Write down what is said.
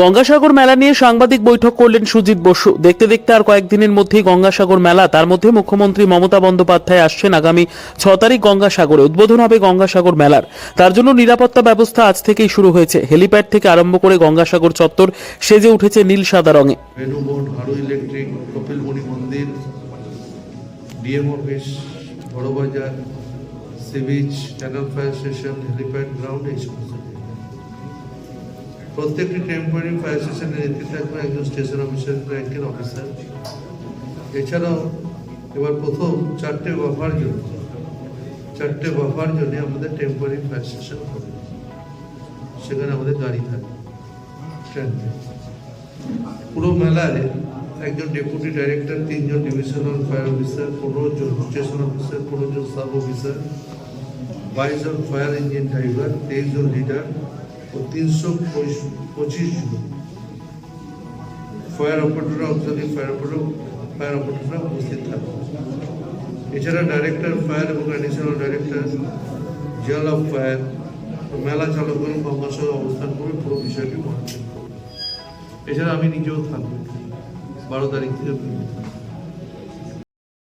গঙ্গাসাগর মেলা নিয়ে সাংবাদিক বৈঠক করলেন সুজিত বসু। দেখতে দেখতে আর কয়েকদিনের মধ্যেই গঙ্গাসাগর মেলা, তার মধ্যে মুখ্যমন্ত্রী মমতা বন্দ্যোপাধ্যায় আসছেন আগামী ছ তারিখ গঙ্গাসাগরে। উদ্বোধন হবে গঙ্গাসাগর মেলার। তার জন্য নিরাপত্তা ব্যবস্থা আজ থেকেই শুরু হয়েছে। হেলিপ্যাড থেকে আরম্ভ করে গঙ্গাসাগর চত্বর সেজে উঠেছে নীল সাদা রঙে। Office Barabazar sea beach canal fire station helipad ground এই সমস্ত। প্রত্যেকটি টেম্পোরারি ফায়ার স্টেশনের নেতৃত্বে থাকবে একজন স্টেশন অফিসার র্যাঙ্কের অফিসার এছাড়াও এবার প্রথম চারটে বাফার জন্য চারটে বাফার জন্য আমাদের টেম্পোরারি ফায়ার স্টেশন সেখানে আমাদের গাড়ি থাকবে ট্রেন পুরো মেলায় একজন ডেপুটি ডাইরেক্টর তিনজন ডিভিশনাল ফায়ার অফিসার পনেরো জন স্টেশন অফিসার পনেরো জন সাব অফিসার বাইশ জন ফায়ার ইঞ্জিন ড্রাইভার তেইশ জন লিডার ও তিনশো পঁচিশ জন। Fire operator auxiliary fire operator fire অপারেটররা উপস্থিত থাকবে এছাড়া ডাইরেক্টর ফায়ার এবং additional director general of fire মেলা চালকগণ গঙ্গাসহ অবস্থান করে পুরো বিষয়টি এছাড়া আমি নিজেও থাকব বারো তারিখ থেকে।